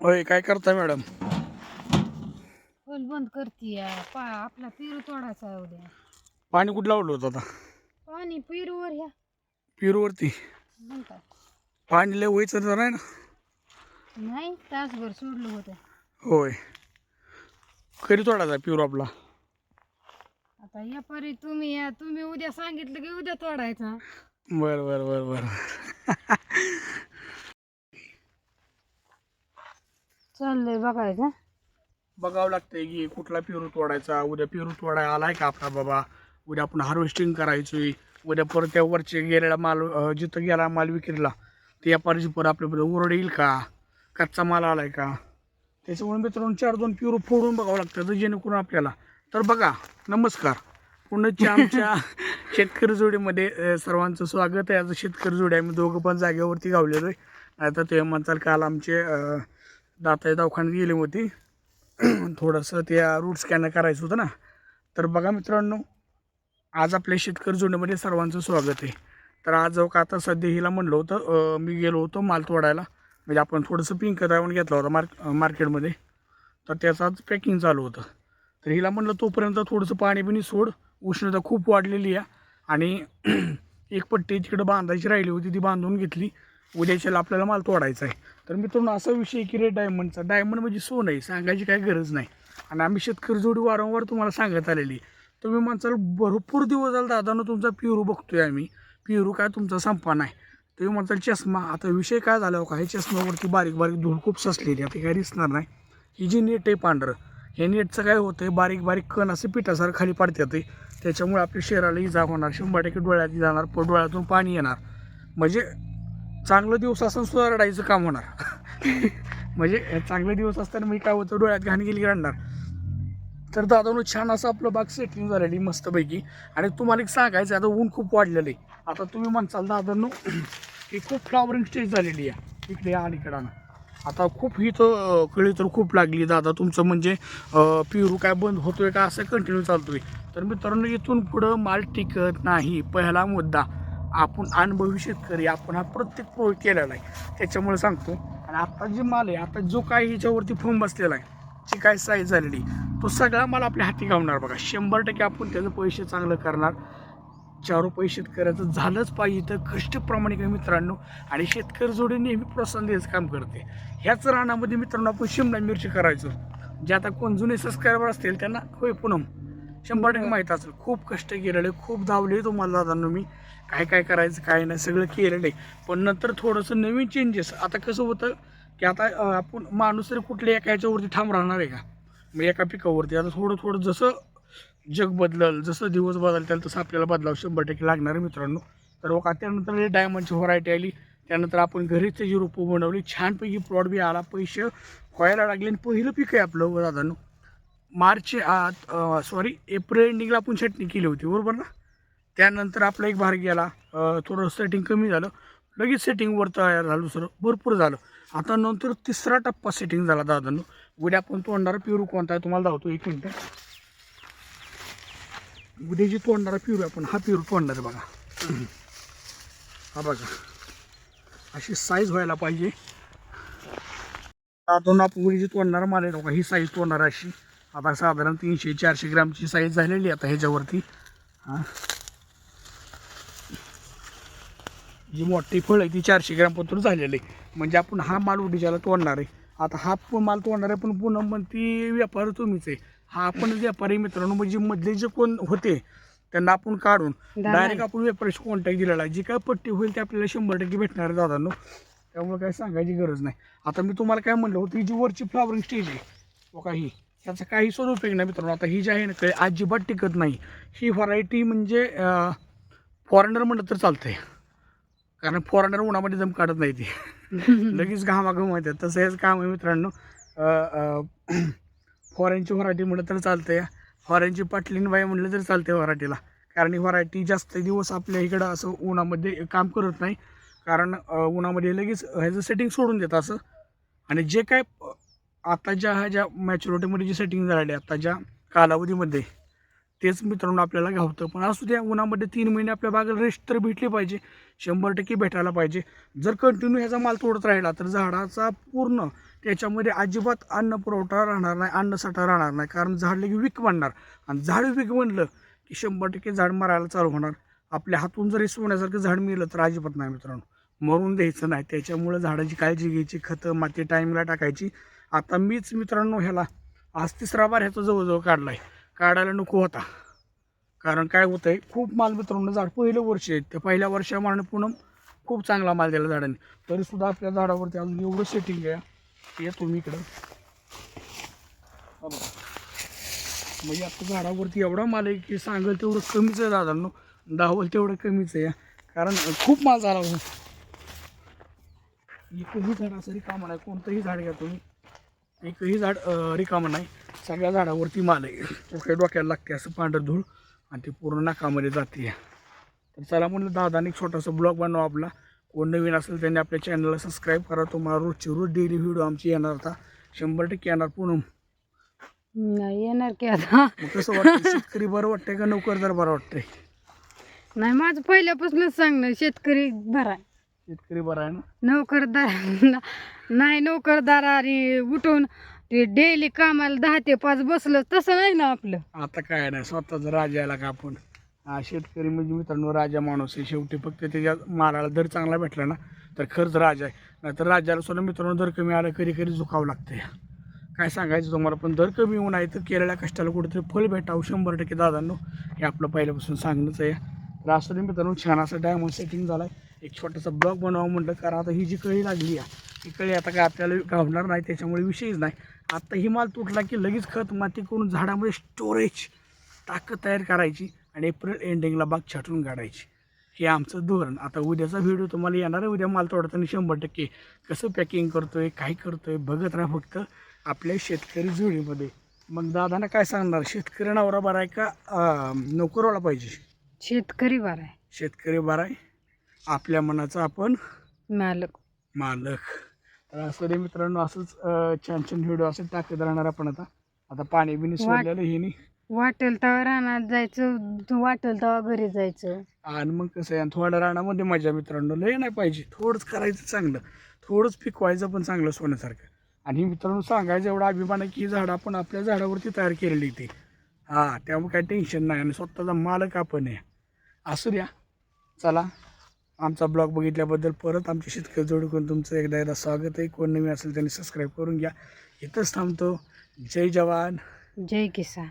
होय काय करता मॅडम? बंद करते पा आपला पेरू तोडायचा आहे उद्या. पाणी कुठं लावलं होतं आता? पाणी पेरूवर ह्या. पिरूवरती? म्हणतात. पाणी लय व्हायचं तर नाही ना? नाही तासभर सोडलं होतं. होय. कधी तोडायचा पिरू आपला? आता या परी तुम्ही या तुम्ही उद्या सांगितलं की उद्या तोडायचा. बरं बरं बरं बरं. चाललंय बघायचं बघावं लागतंय की कुठला पेरू तोडायचा उद्या पेरू तोडाय आलाय का आपला बाबा? उद्या आपण हार्वेस्टिंग करायचोय. उद्या परत त्या वरचे गेलेला माल अं, जिथं गेला माल विक्रीला ते व्यापारीची परत आपल्याकडे ओरड येईल का? कच्चा माल आलाय का? त्याच्यामुळे मित्रांनो चार दोन पेरू फोडून बघावं लागतं तर जेणेकरून आपल्याला. तर बघा नमस्कार. पुण्याच्या आमच्या शेतकरी जोडीमध्ये अं, सर्वांचं स्वागत आहे. आज शेतकरी जोडी आम्ही दोघं पण जागेवरती गावलेलो आहे. नाहीतर ते म्हणताल काल आमचे अं, दाताई दवाखान्यात गेले होते. थोडंसं त्या रूट स्कॅन करायचं होतं ना. तर बघा मित्रांनो आज आपल्या शेतकरी जोडणीमध्ये सर्वांचं स्वागत आहे. तर आज जाऊ का आता सध्या हिला म्हणलं होतं मी गेलो होतो माल तोडायला. म्हणजे आपण थोडंसं पिंक रावण घेतला होता मार्क मार्केटमध्ये. तर त्याचं आज पॅकिंग चालू होतं. तर हिला म्हणलं तोपर्यंत थोडंसं पाणी बिणी सोड. उष्णता खूप वाढलेली आहे. आणि एक पट्टी तिकडं बांधायची राहिली होती ती बांधून घेतली. उद्याच्याला आपल्याला माल तोडायचा आहे. तर मित्रांनो असा विषय आहे की रे डायमंडचा डायमंड म्हणजे सोनं आहे सांगायची काही गरज नाही. आणि आम्ही शेतकरी जोडी वारंवार तुम्हाला सांगत आलेली तुम्ही माणसाला भरपूर दिवस झाला दादानं तुमचा पिरू बघतोय आम्ही. पिरू काय तुमचा संपा नाही. तुम्ही म्हणताल चष्मा. आता विषय काय झाला हो का? हे चष्म्यावरती बारीक बारीक धूळ खूप ससलेली आता काही दिसणार नाही. ही जी नेट आहे पांढरं हे नेटचं काय होतं आहे बारीक बारीक कण असं पिठासारखं खाली पडतात त्याच्यामुळे आपल्या शरीराला इजा होणार. शंभर टक्के डोळ्यात जाणार प डोळ्यातून पाणी येणार. म्हणजे चांगलं दिवस असताना सुद्धा रडायचं काम होणार. म्हणजे चांगले दिवस असताना मी काय होतं डोळ्यात घाण गेली रडणार. तर दादानं छान असं आपलं बाग सेटिंग झालेली मस्तपैकी. आणि तुम्हाला एक सांगायचं आहे, आता ऊन खूप वाढलेलं आहे. आता तुम्ही म्हणसाल दादांनो ही खूप फ्लॉवरिंग स्टेज झालेली आहे. इकडे अलीकडानं आता खूप ही तर कळी तर खूप लागली दादा तुमचं. म्हणजे पिरू काय बंद होतोय का असं कंटिन्यू चालतोय. तर मित्रांनो इथून पुढं माल टिकत नाही पहिला मुद्दा. आपण अनुभवी शेतकरी आपण हा प्रत्येक प्रयोग केलेला आहे. त्याच्यामुळे सांगतो. आणि आता जे माल आहे आता जो काय ह्याच्यावरती फोम बसलेला आहे जी काय साईज झालेली तो सगळा माल आपल्या हाती गावणार बघा. शंभर टक्के आपण त्याचं पैसे चांगलं करणार. चार रुपये शेतकऱ्याचं झालंच पाहिजे तर कष्टप्रमाणे काही मित्रांनो? आणि शेतकरी जोडी नेहमी प्रोत्साहन द्यायचं काम करते. ह्याच रानामध्ये मित्रांनो आपण शिमला मिरची करायचो. जे आता कोण जुने सबस्क्रायबर असतील त्यांना होय पुनम. शंभर टक्के माहीत असेल. खूप कष्ट केलेले खूप धावले तुम्हाला दादांनो मी. काय काय करायचं काय नाही सगळं केलेलं. आहे पण नंतर थोडंसं नवीन चेंजेस आता कसं होतं की आता आपण माणूस तरी कुठल्या एका ह्याच्यावरती ठाम राहणार आहे का? म्हणजे एका पिकावरती. आता थोडं थोडं जसं जग बदलल जसं दिवस बदलतील तसं आपल्याला बदलाव. शंभर टक्के लागणार आहे मित्रांनो. तर बघा त्यानंतर हे डायमंडची व्हरायटी आली. त्यानंतर आपण घरीच त्याची रोपं बनवली. छानपैकी प्लॉट बी आला. पैसे व्हायला लागले आणि पहिलं पीक आहे आपलं दादांनो. मार्च आत सॉरी एप्रिल एंडिंगला आपण छटणी केली होती बरोबर ना? त्यानंतर आपला एक भार गेला थोडं सेटिंग कमी झालं लगेच सेटिंगवर तयार झालं दुसरं भरपूर झालं. आता नंतर तिसरा टप्पा सेटिंग झाला दादांनो. उद्या आपण तोंडारा पिरू कोणता आहे तुम्हाला धावतो एक मिनटं. उद्या जी तोंडारा पिरू आपण हा पिरू तोंडणार आहे बघा. हा बघा. अशी साईज व्हायला पाहिजे. दादून आपण उडीची जी तोंडणारा माल आहे बघा ही साईज तोंडारा अशी. आता साधारण तीनशे चारशे ग्रामची साईज झालेली आहे आता ह्याच्यावरती. हां. जी मोठी फळ आहे ती चारशे ग्रामपासून झालेली आहे. म्हणजे आपण हा माल उडीच्याला तोडणार आहे. आता हा पण माल तोडणार आहे पण पुन्हा पण ती व्यापारी तुम्हीच आहे. हा आपण व्यापारी मित्रांनो म्हणजे मधले जे कोण होते त्यांना आपण काढून. डायरेक्ट आपण व्यापाऱ्याशी कॉन्टॅक्ट दिलेला आहे. जी काय पट्टी होईल ते आपल्याला शंभर टक्के भेटणार आहे दादांनो. त्यामुळे काय सांगायची गरज नाही. आता मी तुम्हाला काय म्हणलं होतं ही जी वरची फ्लावरिंग स्टेज आहे बघा ही. त्याचा काही सुद्धा उपयोग नाही मित्रांनो. आता ही जी आहे ना काही अजिबात टिकत नाही. ही व्हरायटी म्हणजे फॉरेनर म्हणलं तर चालतंय. कारण फॉरेनर उन्हामध्ये दम काढत नाही ती. लगेच घामाघूम होतात तसं हेच काम आहे मित्रांनो. फॉरेनची व्हरायटी म्हटलं तर चालतंय. फॉरेनची पाटलीन बाई म्हटलं तर चालते व्हरायटीला कारण ही व्हरायटी जास्त दिवस आपल्या इकडं असं उन्हामध्ये काम करत नाही. कारण उन्हामध्ये लगेच ह्याचं सेटिंग सोडून देतं असं. आणि जे काय आताच्या आता ज्या ह्या ज्या मॅच्युरिटीमध्ये जी सेटिंग झालेली आहे आता ज्या कालावधीमध्ये तेच मित्रांनो आपल्याला घावतं. पण असू द्या उन्हामध्ये तीन महिने आपल्या बागेला रेस्ट तर भेटली पाहिजे. शंभर टक्के भेटायला पाहिजे. जर कंटिन्यू ह्याचा माल तोडत राहिला तर झाडाचा पूर्ण त्याच्यामध्ये अजिबात अन्न पुरवठा राहणार नाही अन्नसाठा राहणार नाही. कारण झाड लगे वीक बनणार. आणि झाड वीक बनलं की शंभर टक्के झाड मारायला चालू होणार. आपल्या हातून जरी सोन्यासारखं झाड मिळलं तर अजिबात नाही मित्रांनो. मरून द्यायचं नाही. त्याच्यामुळं झाडाची काळजी घ्यायची खतं माती टाईमला टाकायची. आता मीच मित्रांनो ह्याला आज तिसरा बार ह्याचा जवळजवळ काढला आहे काढायला नको होता. कारण काय होतं आहे खूप माल मित्रांनो झाड पहिलं वर्ष आहे. त्या पहिल्या वर्षामानं पूनम खूप चांगला माल दिला झाडांनी. तरीसुद्धा आपल्या झाडावरती अजून एवढं सेटिंग आहे. या तुम्ही इकडं म्हणजे आता झाडावरती एवढा माल आहे की सांगेल तेवढं कमीच आहे दादांनो. दावल तेवढं कमीच आहे. कारण खूप माल झाला होता एकही झाड असं कामा नाही. कोणतंही झाड घ्या तुम्ही. एकही झाड रिकामं नाही. सगळ्या झाडावरती माल आहे. कुठल्या डोक्याला लागते असं पांढरं धूळ आणि ते पूर्ण नाकामध्ये जाते. तर चला म्हणलं दादाने एक छोटासा ब्लॉग बनवा आपला. कोण नवीन असेल त्यांनी आपल्या चॅनलला सबस्क्राईब करा. तुम्हाला रोजची रोज डेली व्हिडिओ आमची येणार आता. शंभर टक्के येणार पूर्ण नाही येणार की आता. कसं वाटतं शेतकरी बरं वाटतंय का नोकरदार बरं वाटतंय? नाही माझं पहिल्यापासूनच सांगणं शेतकरी भरा शेतकरी बरं आहे ना? नोकरदार नाही नोकरदार आणि उठून ते डेली कामाला दहा ते पाच बसलं तसं नाही ना आपलं. आता काय नाही स्वतःच राजाला का आपण? हा शेतकरी म्हणजे मित्रांनो राजा माणूस आहे. शेवटी फक्त त्याच्या मालाला दर चांगला भेटला ना तर खरंच राजा आहे. नाहीतर राजाला सुद्धा मित्रांनो दर कमी आला कधी कधी झुकावं लागतं काय सांगायचं तुम्हाला पण दर कमी होऊन आहे तर केलेल्या कष्टाला कुठेतरी फळ भेटावं शंभर टक्के दादांनो. हे आपलं पहिल्यापासून सांगणंच आहे. तर असं नाही मित्रांनो छान असं डायमंड सेटिंग झाला आहे एक छोटासा ब्लॉग बनवावं म्हटलं कारण आता ही जी कळी लागली आहे ही कळी आता काय आपल्याला गावणार नाही त्याच्यामुळे विषयच नाही. आता ही माल तुटला की लगेच खत माती करून झाडामध्ये स्टोरेज ताकद तयार करायची आणि एप्रिल एंडिंगला बाग छाटून काढायची. हे आमचं धोरण. आता उद्याचा व्हिडिओ तुम्हाला येणार आहे उद्या माल तोडताना शंभर टक्के. कसं पॅकिंग करतोय काय करतोय बघत राहा फक्त आपल्या शेतकरी जोडीमध्ये. मग दादाना काय सांगणार? शेतकरी नवरा बरा आहे का? नोकरवाला पाहिजे. शेतकरी बरा आहे. शेतकरी बरा आहे? आपल्या मनाचा आपण मालक. मालक. तर असं रे मित्रांनो असंच अं, छान छान व्हिडिओ असं टाकत राहणार आपण आता. आता पाणी बिणी सोडलेलं हे नाही वाटेल तेव्हा रानात जायचं वाटेल तेव्हा घरी जायचं. आणि मग कसं आहे थोड्या रानामध्ये मजा मित्रांनो लय नाही पाहिजे. थोडंच करायचं चांगलं. थोडंच पिकवायचं पण चांगलं सोन्यासारखं. आणि मित्रांनो सांगायचं एवढा अभिमान आहे की ही झाडं आपण आपल्या झाडावरती तयार केलेली ती. हां त्यामुळे काही टेन्शन नाही. आणि स्वतःचा मालक आपण आहे. असू द्या. चला. आमचा ब्लॉग बघितल्याबद्दल परत आमच्या शेतकरी जोडून तुमचं एकदा एकदा स्वागत आहे. कोण नवीन असेल त्यांनी सबस्क्राईब करून घ्या. इथंच थांबतो. जय जवान. जय किसान.